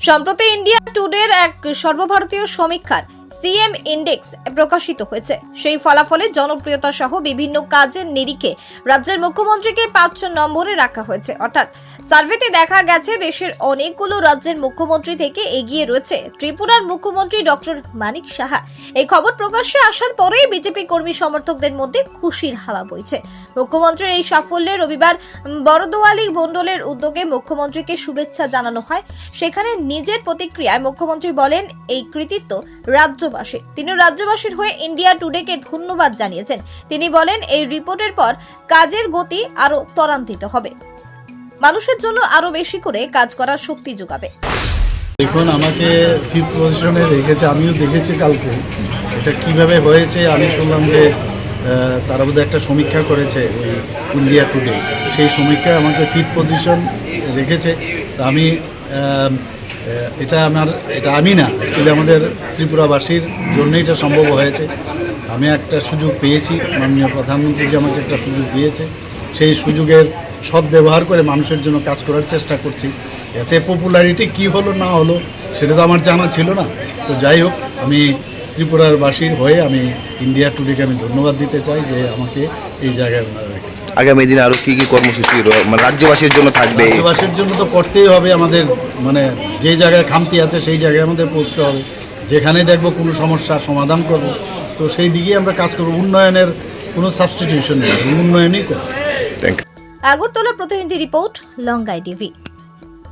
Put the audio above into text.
সম্প্রতি ইন্ডিয়া টুডের এক সর্বভারতীয় সমীক্ষার সিএম ইন্ডেক্স প্রকাশিত হয়েছে। সেই ফলাফলে জনপ্রিয়তা সহ বিভিন্ন কাজের নিরিখে রাজ্যের মুখ্যমন্ত্রীকে পাঁচ নম্বরে রাখা হয়েছে। অর্থাৎ সার্ভেতে দেখা গেছে দেশের অনেকগুলো রাজ্যের মুখ্যমন্ত্রী থেকে এগিয়ে রয়েছে। ত্রিপুরার মুখ্যমন্ত্রী ডক্টর মানিক সাহা। এই খবর প্রকাশ্যে আসার পরেই বিজেপি কর্মী সমর্থকদের মধ্যে খুশির হাওয়া বইছে। মুখ্যমন্ত্রীর এই সাফল্যে রবিবার বরদোয়ালি মণ্ডলের উদ্যোগে মুখ্যমন্ত্রীকে শুভেচ্ছা জানানো হয়। সেখানে নিজের প্রতিক্রিয়ায় মুখ্যমন্ত্রী বলেন, এই কৃতিত্ব রাজ্যবাসী। তিনি রাজ্যবাসীর হয়ে ইন্ডিয়া টুডেকে ধন্যবাদ জানিয়েছেন। তিনি বলেন, এই রিপোর্টের পর কাজের গতি আরও ত্বরান্বিত হবে। মানুষের জন্য আরও বেশি করে কাজ করার শক্তি যোগাবে। দেখুন, আমাকে ফিফথ পজিশনে রেখেছে, আমিও দেখেছি কালকে এটা কীভাবে হয়েছে। আমি শুনলাম যে তারা বোধহয় একটা সমীক্ষা করেছে ওই ইন্ডিয়া টুডে সেই সমীক্ষায় আমাকে ফিফথ পজিশন রেখেছে। আমি এটা আমার, এটা আমি না অ্যাকচুয়ালি আমাদের ত্রিপুরাবাসীর জন্যই এটা সম্ভব হয়েছে। আমি একটা সুযোগ পেয়েছি, মাননীয় প্রধানমন্ত্রী যে আমাকে একটা সুযোগ দিয়েছে। সেই সুযোগের সদ্ব্যবহার করে মানুষের জন্য কাজ করার চেষ্টা করছি। এতে পপুলারিটি কি হলো, না হলো, সেটা তো আমার জানা ছিল না। তো যাই হোক, আমি ত্রিপুরার বাসীর হয়ে আমি ইন্ডিয়া টুডেকে আমি ধন্যবাদ দিতে চাই যে আমাকে এই জায়গায় আগামী দিনে আরও কী কী কর্মসূচি মানে রাজ্যবাসীর জন্য থাকবে? রাজ্যবাসীর জন্য তো করতেই হবে আমাদের মানে যে জায়গায় খামতি আছে সেই জায়গায় আমাদের পৌঁছতে হবে। যেখানে দেখব কোনো সমস্যা সমাধান করব। তো সেই দিকেই আমরা কাজ করব। উন্নয়নের কোনো সাবস্টিটিউশন নেই উন্নয়নই করব। থ্যাংক ইউ আগরতলা প্রতিনিধি রিপোর্ট লঙ্গাই টিভি।